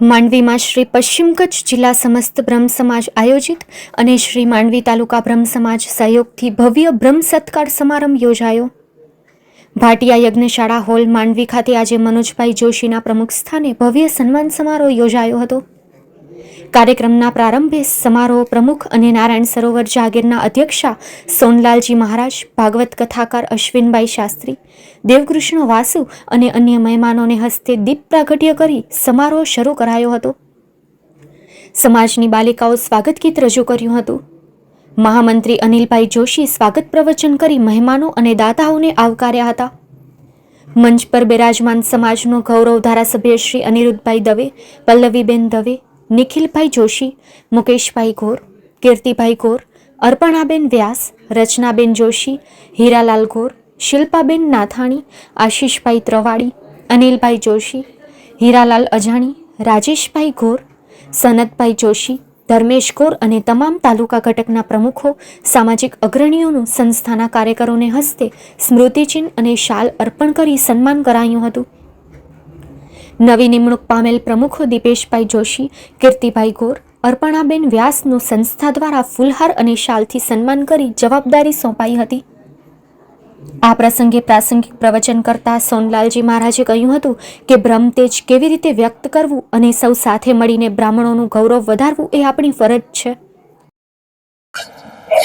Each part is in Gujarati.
માંડવીમાં શ્રી પશ્ચિમ કચ્છ જિલ્લા સમસ્ત બ્રહ્મ સમાજ આયોજિત અને શ્રી માંડવી તાલુકા બ્રહ્મ સમાજ સહયોગથી ભવ્ય બ્રહ્મ સત્કાર સમારંભ યોજાયો. ભાટિયા યજ્ઞશાળા હોલ માંડવી ખાતે આજે મનોજભાઈ જોશીના પ્રમુખ સ્થાને ભવ્ય સન્માન સમારોહ યોજાયો હતો. કાર્યક્રમના પ્રારંભે સમારોહ પ્રમુખ અને નારાયણ સરોવર જાગીરના અધ્યક્ષા સોનલાલજી મહારાજ, ભાગવત કથાકાર અશ્વિનભાઈ શાસ્ત્રી, દેવકૃષ્ણ વાસુ અને અન્ય મહેમાનોને હસ્તે દીપ પ્રાગટ્ય કરી સમારોહ શરૂ કરાયો હતો. સમાજની બાલિકાઓ સ્વાગત ગીત રજૂ કર્યું હતું. મહામંત્રી અનિલભાઈ જોશી સ્વાગત પ્રવચન કરી મહેમાનો અને દાતાઓને આવકાર્યા હતા. મંચ પર બિરાજમાન સમાજનો ગૌરવ ધારાસભ્ય શ્રી અનિરુદ્ધભાઈ દવે, પલ્લવીબેન દવે નિખિલભાઈ જોશી, મુકેશભાઈ ગોર, કીર્તિભાઈ ગોર, અર્પણાબેન વ્યાસ, રચનાબેન જોશી, હીરાલાલ ગોર, શિલ્પાબેન નાથાણી, આશીષભાઈ ત્રવાડી, અનિલભાઈ જોશી, હીરાલાલ અજાણી, રાજેશભાઈ ગોર, સનતભાઈ જોશી, ધર્મેશ ગોર અને તમામ તાલુકા ઘટકના પ્રમુખો, સામાજિક અગ્રણીઓનું સંસ્થાના કાર્યકરોને હસ્તે સ્મૃતિચિહ્ન અને શાલ અર્પણ કરી સન્માન કરાયું હતું. નવી નિમણૂક પામેલ પ્રમુખો દીપેશભાઈ જોશી, કીર્તિભાઈ ગોર, અર્પણાબેન વ્યાસનું સંસ્થા દ્વારા ફૂલહાર અને શાલથી સન્માન કરી જવાબદારી સોંપાઈ હતી. આ પ્રસંગે પ્રાસંગિક પ્રવચન કરતા સોનલાલજી મહારાજે કહ્યું હતું કે બ્રહ્મતેજ કેવી રીતે વ્યક્ત કરવું અને સૌ સાથે મળીને બ્રાહ્મણોનું ગૌરવ વધારવું એ આપણી ફરજ છે.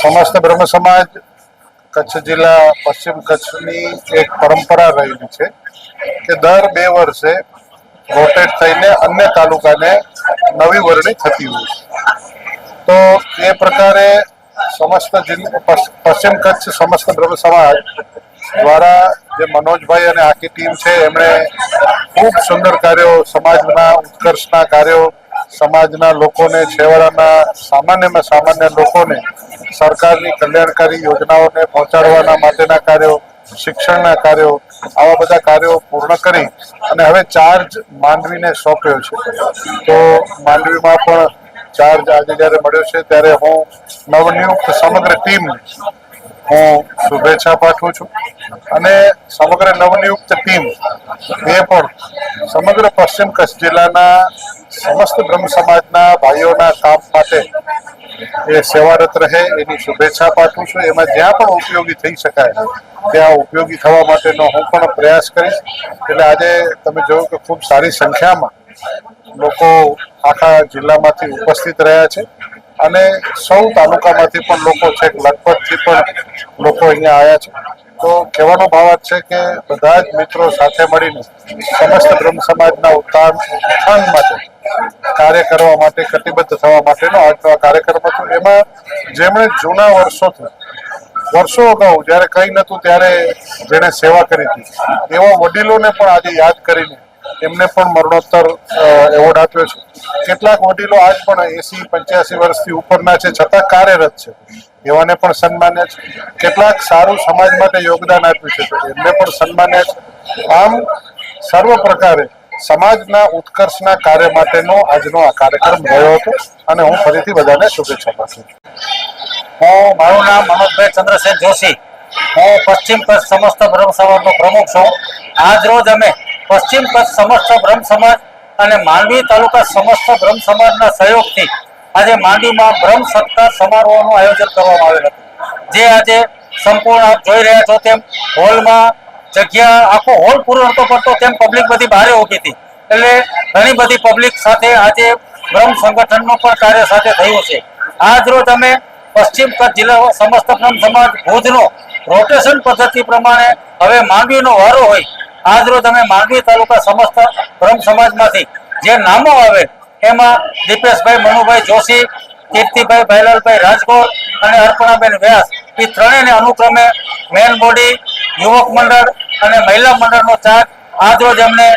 સમસ્ત બ્રહ્મ સમાજ કચ્છ જિલ્લા પશ્ચિમ કચ્છની એક પરંપરા રહેલી છે કે દર બે વર્ષે રોટેટ થઈને અન્ય તાલુકાને નવી વરણી થતી હોય તો એ પ્રકારે સમસ્ત પશ્ચિમ કચ્છ સમસ્ત બ્રહ્મ સમાજ દ્વારા જે મનોજભાઈ અને આખી ટીમ છે, એમણે ખૂબ સુંદર કાર્યો સમાજના ઉત્કર્ષના કાર્યો, સમાજના લોકોને, છેવાડાના સામાન્યમાં સામાન્ય લોકોને સરકારની કલ્યાણકારી યોજનાઓને પહોંચાડવાના માટેના કાર્યો શિક્ષણના કાર્યો, આવા બધા કાર્યો પૂર્ણ કરી અને હવે ચાર્જ માંડવીને સોંપ્યો છે. તો માંડવીમાં પણ ચાર્જ આજે જ્યારે મળ્યો છે, ત્યારે હું નવનિયુક્ત સમગ્ર ટીમ હું શુભેચ્છા પાઠવું છું. અને સમગ્ર નવનિયુક્ત ટીમ, એ પણ સમગ્ર પશ્ચિમ કચ્છ જિલ્લાના સમસ્ત બ્રહ્મ સમાજના ભાઈઓના કામ માટે એ સેવારત રહે એની શુભેચ્છા પાઠવું છું. એમાં જ્યાં પણ ઉપયોગી થઈ શકાય, ત્યાં ઉપયોગી થવા માટેનો હું પણ પ્રયાસ કરીશ. એટલે આજે તમે જોયું કે ખૂબ સારી સંખ્યામાં લોકો આખા જિલ્લામાંથી ઉપસ્થિત રહ્યા છે. અને સૌ તાલુકામાંથી પણ લોકો છે લખપતથી પણ લોકો અહીંયા આવ્યા છે. તો કહેવાનો ભાવ જ છે કે બધા જ મિત્રો સાથે મળીને સમસ્ત બ્રહ્મ સમાજના ઉત્થાન ઉત્થાન માટે કાર્ય કરવા માટે, કટિબદ્ધ થવા માટેનો આજનો આ કાર્યક્રમ હતો. એમાં જેમણે જૂના વર્ષોથી, વર્ષો અગાઉ જ્યારે કંઈ નહોતું ત્યારે જેણે સેવા કરી હતી. એવા વડીલોને પણ આજે યાદ કરીને એમને પણ મરણોત્તર એવોર્ડ આપ્યો છે. કેટલાક વડીલો આજ પણ એસી, પંચ્યાસી વર્ષથી ઉપરના છે, છતાં કાર્યરત છે. એવાને પણ સન્માન્ય છે. કેટલાક સારું સમાજ માટે યોગદાન આપ્યું છે. એમને પણ સન્માન્ય છે. આમ, સર્વ પ્રકારે સમાજના ઉત્કર્ષના કાર્ય માટેનો આજનો આ કાર્યક્રમ રહ્યો હતો. અને હું ફરીથી બધાને શુભેચ્છા પાઠવું હું, મારું નામ મનોજભાઈ ચંદ્રસેન જોશી. હું પશ્ચિમ કચ્છ સમસ્ત બ્રહ્મ સમાજનો પ્રમુખ છું. આજ રોજ અમે પશ્ચિમ કચ્છ સમસ્ત બ્રહ્મ સમાજ અને માંડવી તાલુકા સમસ્ત બ્રહ્મ સમાજના સહયોગથી આજે માંડવીમાં બ્રહ્મ સત્તા સમારોહનું આયોજન કરવામાં આવેલ હતું. જે આજે સંપૂર્ણ આપ જોઈ રહ્યા છો તેમ હોલમાં જગ્યા આખો હોલ પૂરો નતો પડતો તેમ પબ્લિક બધી બહારે ઊભી હતી. એટલે ઘણી બધી પબ્લિક સાથે આજે બ્રહ્મ સંગઠનનું પણ કાર્ય સાથે થયું છે. આજ રોજ અમે પશ્ચિમ કચ્છ જિલ્લા સમસ્ત બ્રહ્મ સમાજ ભુજનો રોટેશન પદ્ધતિ પ્રમાણે હવે માંડવીનો વારો હોય આજ રોજ અમે માંડવી તાલુકા સમસ્ત બ્રહ્મ સમાજમાંથી જે નામો આવે, એમાં દીપેશભાઈ, મનુભાઈ જોશી, કીર્તિભાઈ, ભાઈલાલભાઈ રાજગોર અને અર્પણાબેન વ્યાસ એ ત્રણેયને અનુક્રમે મેન બોડી, યુવક મંડળ અને મહિલા મંડળનો ચાર્જ આજ રોજ અમને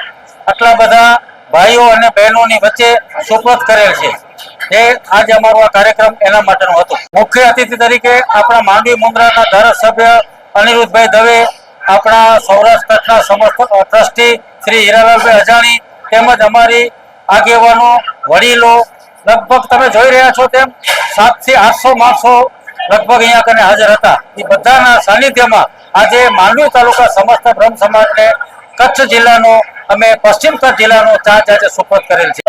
આટલા બધા ભાઈઓ અને બહેનોની વચ્ચે સુપ્રત કરેલ છે. એ આજે અમારો આ કાર્યક્રમ એના માટેનો હતો. મુખ્ય અતિથિ તરીકે આપણા માંડવી મુંદ્રાના ધારાસભ્ય અનિરુદ્ધભાઈ દવે આપણા સૌરાષ્ટ્ર કચ્છના ટ્રસ્ટી શ્રી હીરાલાલભાઈ અજાણી તેમજ અમારી આગેવાનો, વડીલો, લગભગ તમે જોઈ રહ્યા છો તેમ સાતથી આઠસો માણસો લગભગ અહીંયા કને હાજર હતા. એ બધાના સાનિધ્યમાં આજે માંડવી તાલુકા સમસ્ત બ્રહ્મ સમાજને કચ્છ જિલ્લાનો અમે પશ્ચિમ કચ્છ જિલ્લાનો ચાર્જ આજે સુપ્રત કરેલ છે.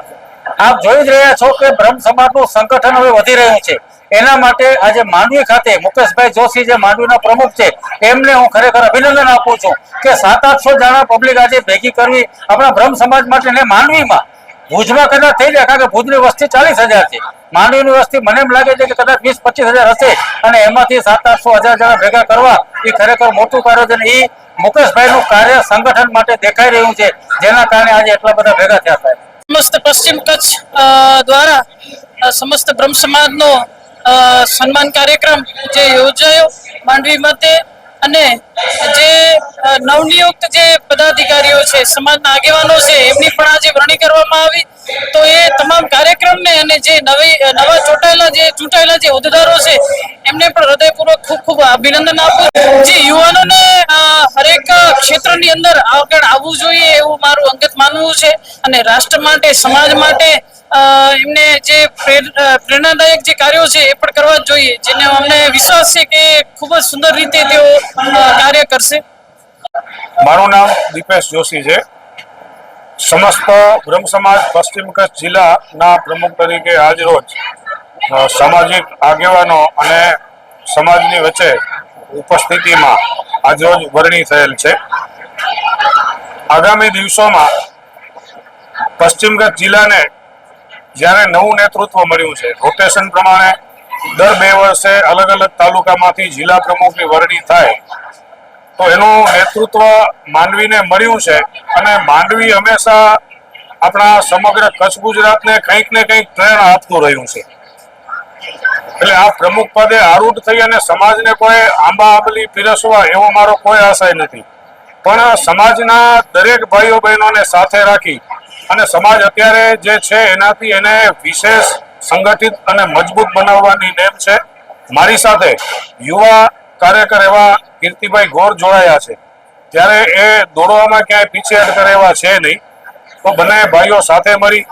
આપ જોઈ જ રહ્યા છો કે બ્રહ્મ સમાજનું સંગઠન હવે વધી રહ્યું છે. એના માટે આજે માંડવી ખાતે મુકેશભાઈ જોશી જે માંડવીના પ્રમુખ છે, એમને હું ખરેખર અભિનંદન આપું છું કે સાત આઠસો જણા પબ્લિક આજે ભેગી કરવી આપણા બ્રહ્મ સમાજ માટે ને માંડવીમાં. ભુજમાં કદાચ થઈ જાય, કારણ કે ભુજની વસ્તી ચાલીસ હજાર છે. માંડવીની વસ્તી મને એમ લાગે છે કે કદાચ વીસ પચીસ હજાર હશે અને એમાંથી સાત આઠસો હજાર જણા ભેગા કરવા એ ખરેખર મોટું કાર્ય છે. અને એ મુકેશભાઈનું કાર્ય સંગઠન માટે દેખાઈ રહ્યું છે, જેના કારણે આજે એટલા બધા ભેગા થયા હતા સમસ્ત પશ્ચિમ કચ્છ દ્વારા સમસ્ત બ્રહ્મ સમાજનો સન્માન કાર્યક્રમ જે યોજાયો માંડવી મતે અને જે નવનિયુક્ત જે પદાધિકારીઓ છે, સમાજના આગેવાનો છે, એમની પણ આજે વરણી કરવામાં આવી. તો એ તમામ કાર્યક્રમને અને જે નવી નવા ચૂંટાયેલા જે ચૂંટાયેલા જે હોદ્દેદારો છે, એમને પણ હૃદયપૂર્વક ખૂબ ખૂબ અભિનંદન આપું. જે યુવાનોને હરેક ક્ષેત્રની અંદર આગળ આવવું જોઈએ એવું મારું અંગત માનવું છે. અને રાષ્ટ્ર માટે, સમાજ માટે એમને જે પ્રેરણાદાયક જે કાર્યો છે એ પણ કરવા જોઈએ, જેને અમને વિશ્વાસ છે કે ખૂબ જ સુંદર રીતે તેઓ કાર્ય કરશે. મારું નામ દીપેશ જોશી છે. સમસ્ત બ્રહ્મ સમાજ પશ્ચિમ કચ્છ જિલ્લાના પ્રમુખ તરીકે આજરોજ રોજ સામાજિક આગેવાનો અને સમાજની વચ્ચે ઉપસ્થિતિમાં આજરોજ વરણી થયેલ છે. આગામી દિવસોમાં પશ્ચિમ કચ્છ જિલ્લાને જ્યારે નવું નેતૃત્વ મળ્યું છે રોટેશન પ્રમાણે દર બે વર્ષે અલગ અલગ તાલુકામાંથી જિલ્લા પ્રમુખની વરણી થાય, તો એનું નેતૃત્વ માંડવીને મળ્યું છે અને માંડવી હંમેશા આપણા સમગ્ર કચ્છ ગુજરાતને કંઈક ને કંઈક પ્રેરણા આપતું રહ્યું છે. એટલે આ પ્રમુખ પદે આરૂઢ થઈ અને સમાજને કોઈ આંબા આંબલી પીરસવા એવો મારો કોઈ આશય નથી. પણ સમાજના દરેક ભાઈઓ બહેનોને સાથે રાખી અને સમાજ અત્યારે જે છે એનાથી એને વિશેષ સંગઠિત અને મજબૂત બનાવવાની નેમ છે. મારી સાથે યુવા કાર્યકર એવા કીર્તિભાઈ ગોર જોડાયા છે. ત્યારે એ દોડવામાં ક્યાંય પીછેહટ કરે એવા છે નહીં. તો બંને ભાઈઓ સાથે મળી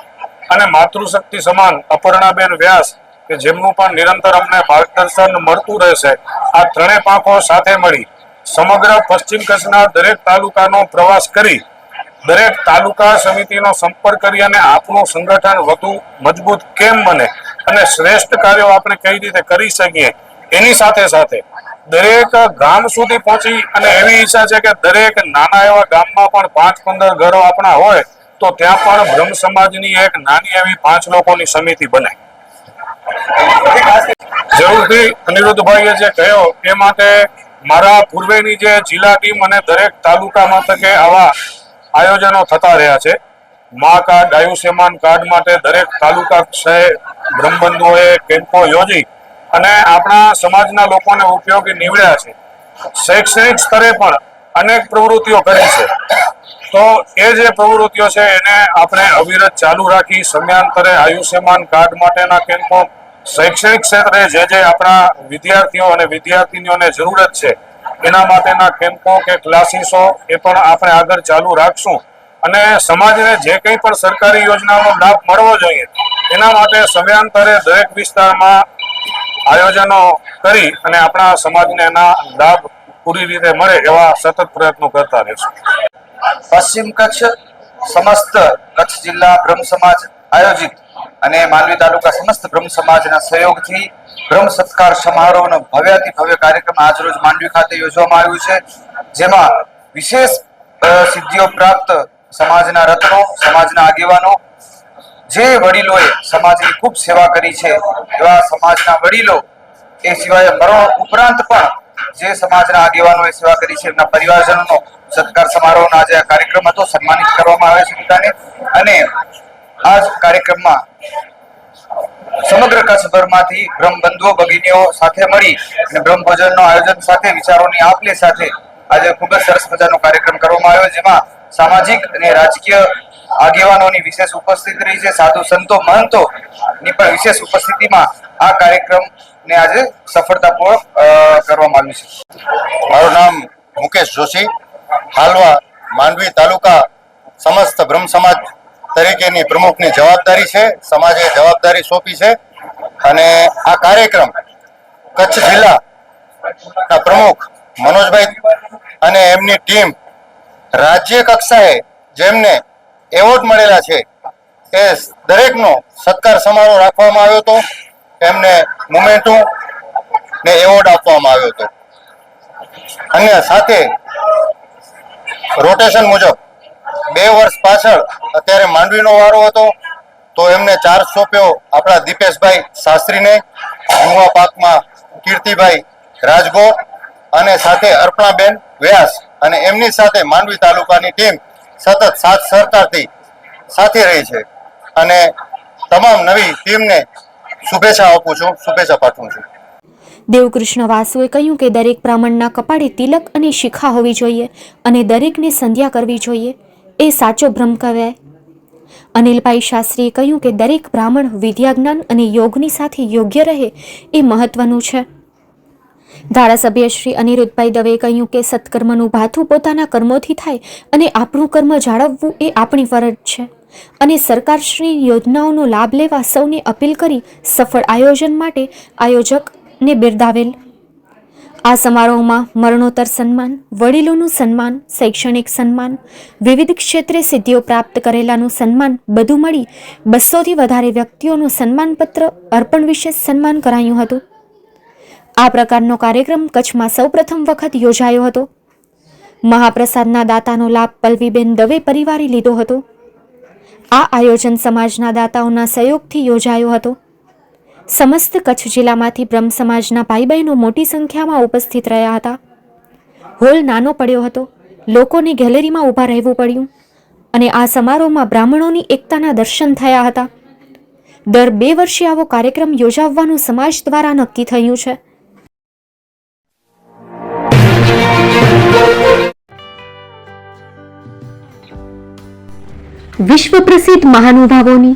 અને માતૃશક્તિ સમાન અપર્ણાબેન વ્યાસ, કે જેમનું પણ નિરંતર અમને માર્ગદર્શન મળતું રહેશે, આ ત્રણેય પાંખો સાથે મળી સમગ્ર પશ્ચિમ કચ્છના દરેક તાલુકાનો પ્રવાસ કરી દરેક તાલુકા સમિતિનો સંપર્ક કરી અને આપણું સંગઠન વધુ મજબૂત કેમ બને અને શ્રેષ્ઠ કાર્યો આપણે કઈ રીતે કરી શકીએ, એની સાથે સાથે દરેક ગામ સુધી પહોંચી અને એવી ઈચ્છા છે કે દરેક નાના એવા ગામમાં પણ પાંચ પંદર ઘરો આપણા હોય, તો ત્યાં પણ બ્રહ્મ સમાજની એક નાની એવી પાંચ લોકોની સમિતિ બને. જરૂરથી અનિરુદ્ધભાઈએ જે કહ્યો, એ માટે મારા પૂર્વેની જે જિલ્લા ટીમ અને દરેક તાલુકા મથકે આવા આયોજનો થતા રહ્યા છે. મા કાર્ડ, આયુષ્યમાન કાર્ડ માટે દરેક તાલુકા કક્ષાએ બ્રહ્મબંધુઓએ કેમ્પો યોજી અને આપણા સમાજના લોકોને ઉપયોગી નીવડ્યા છે. શૈક્ષણિક સ્તરે પણ અનેક પ્રવૃત્તિઓ કરી છે. તો એ જે પ્રવૃત્તિઓ છે એને આપણે અવિરત ચાલુ રાખી સમયાંતરે આયુષ્યમાન કાર્ડ માટેના કેમ્પો શૈક્ષણિક ક્ષેત્રે જે જે આપણા વિદ્યાર્થીઓ અને વિદ્યાર્થીનીઓને જરૂરત છે એના માટેના કેમ્પો કે ક્લાસીસો એ પણ આપણે આગળ ચાલુ રાખશું. અને સમાજને જે કંઈ પણ સરકારી યોજનાનો લાભ મળવો જોઈએ, એના માટે સમયાંતરે દરેક વિસ્તારમાં આયોજનો કરી અને આપણા સમાજને એના લાભ પૂરી રીતે મળે એવા સતત પ્રયત્નો કરતા રહેશું. પશ્ચિમ કચ્છ સમસ્ત કચ્છ જિલ્લા બ્રહ્મ સમાજ આયોજિત અને માંડવી તાલુકા સમસ્ત બ્રહ્મ સમાજના સહયોગથી બ્રહ્મ સત્કાર સમારોહનો ભવ્યાતિ ભવ્ય કાર્યક્રમ આજરોજ માંડવી ખાતે યોજવામાં આવ્યું છે. જેમાં વિશેષ સિદ્ધિઓ પ્રાપ્ત સમાજના રત્નો સમાજના આગેવાનો, જે વડીલોએ સમાજની ખૂબ સેવા કરી છે, એવા સમાજના વડીલો એ સિવાય મરણ ઉપરાંત પણ જે સમાજના આગેવાનોએ સેવા કરી છે, એમના પરિવારજનોનો સત્કાર સમારોહનો આજે આ કાર્યક્રમ હતો, સન્માનિત કરવામાં આવે છે બધાને. અને આ કાર્યક્રમમાં સમગ્ર કચ્છભરમાંથી બ્રહ્મબંધુઓ ભગીનીઓ સાથે મળી અને બ્રહ્મ ભોજનનો આયોજન સાથે, વિચારોની આપ સાથે આજે ખૂબ જ સરસ મજાનો કાર્યક્રમ કરવામાં આવ્યો, જેમાં સામાજિક અને રાજકીય આગેવાનોની વિશેષ ઉપસ્થિતિ રહી છે. સાધુ સંતો મહંતો ની પણ વિશેષ ઉપસ્થિતિમાં આ કાર્યક્રમને આજે સફળતાપૂર્વક કરવામાં આવ્યું છે. મારું નામ મુકેશ જોશી, હાલવા માંડવી તાલુકા સમસ્ત બ્રહ્મ સમાજ તરીકેની પ્રમુખની જવાબદારી છે, સમાજે જવાબદારી સોંપી છે અને આ કાર્યક્રમ કચ્છ જિલ્લાના પ્રમુખ મનોજભાઈ અને એમની ટીમ રાજ્ય કક્ષાએ જેમને એવોર્ડ મળેલા છે, એ દરેકનો સત્કાર સમારોહ રાખવામાં આવ્યો હતો, એમને મોમેન્ટો ને એવોર્ડ આપવામાં આવ્યો હતો. અને સાથે રોટેશન મુજબ બે વર્ષ પાછળ અત્યારે માંડવીનો વારો હતો, તો એમને ચાર્જ સોંપ્યો આપણા દીપેશભાઈ શાસ્ત્રીને યુવા પાકમાં કીર્તિભાઈ રાજગોર અને સાથે અર્પણાબેન વ્યાસ અને એમની સાથે માંડવી તાલુકાની ટીમ સતત સાથ સરકારથી સાથે રહી છે. અને તમામ નવી ટીમને શુભેચ્છા આપું છું, શુભેચ્છા પાઠવું છું. દેવકૃષ્ણ વાસુએ કહ્યું કે દરેક બ્રાહ્મણના કપાળે તિલક અને શિખા હોવી જોઈએ અને દરેકને સંધ્યા કરવી જોઈએ. એ સાચો ભ્રમ કહેવાય. અનિલભાઈ શાસ્ત્રીએ કહ્યું કે દરેક બ્રાહ્મણ વિદ્યાજ્ઞાન અને યોગની સાથે યોગ્ય રહે એ મહત્વનું છે. ધારાસભ્ય શ્રી અનિરુદ્ધભાઈ દવેએ કહ્યું કે સત્કર્મનું ભાથું પોતાના કર્મોથી થાય અને આપણું કર્મ જાળવવું એ આપણી ફરજ છે. અને સરકારશ્રી યોજનાઓનો લાભ લેવા સૌને અપીલ કરી સફળ આયોજન માટે આયોજકને બિરદાવેલ. આ સમારોહમાં મરણોત્તર સન્માન, વડીલોનું સન્માન, શૈક્ષણિક સન્માન, વિવિધ ક્ષેત્રે સિદ્ધિઓ પ્રાપ્ત કરેલાનું સન્માન બધું મળી બસોથી વધારે વ્યક્તિઓનું સન્માનપત્ર અર્પણ વિશેષ સન્માન કરાયું હતું. આ પ્રકારનો કાર્યક્રમ કચ્છમાં સૌપ્રથમ વખત યોજાયો હતો. મહાપ્રસાદના દાતાનો લાભ પલ્વીબેન દવે પરિવારે લીધો હતો. આ આયોજન સમાજના દાતાઓના સહયોગથી યોજાયો હતો. સમસ્ત કચ્છ જિલ્લામાંથી બ્રહ્મ સમાજના ભાઈ બહેનો મોટી સંખ્યામાં ઉપસ્થિત રહ્યા હતા. હોલ નાનો પડ્યો હતો. લોકોને ગેલેરીમાં ઊભા રહેવું પડ્યું અને આ સમારોહમાં બ્રાહ્મણોની એકતાના દર્શન થયા હતા. દર બે વર્ષે આવો કાર્યક્રમ યોજાવવાનું સમાજ દ્વારા નક્કી થયું છે. વિશ્વ પ્રસિદ્ધ મહાનુભાવોની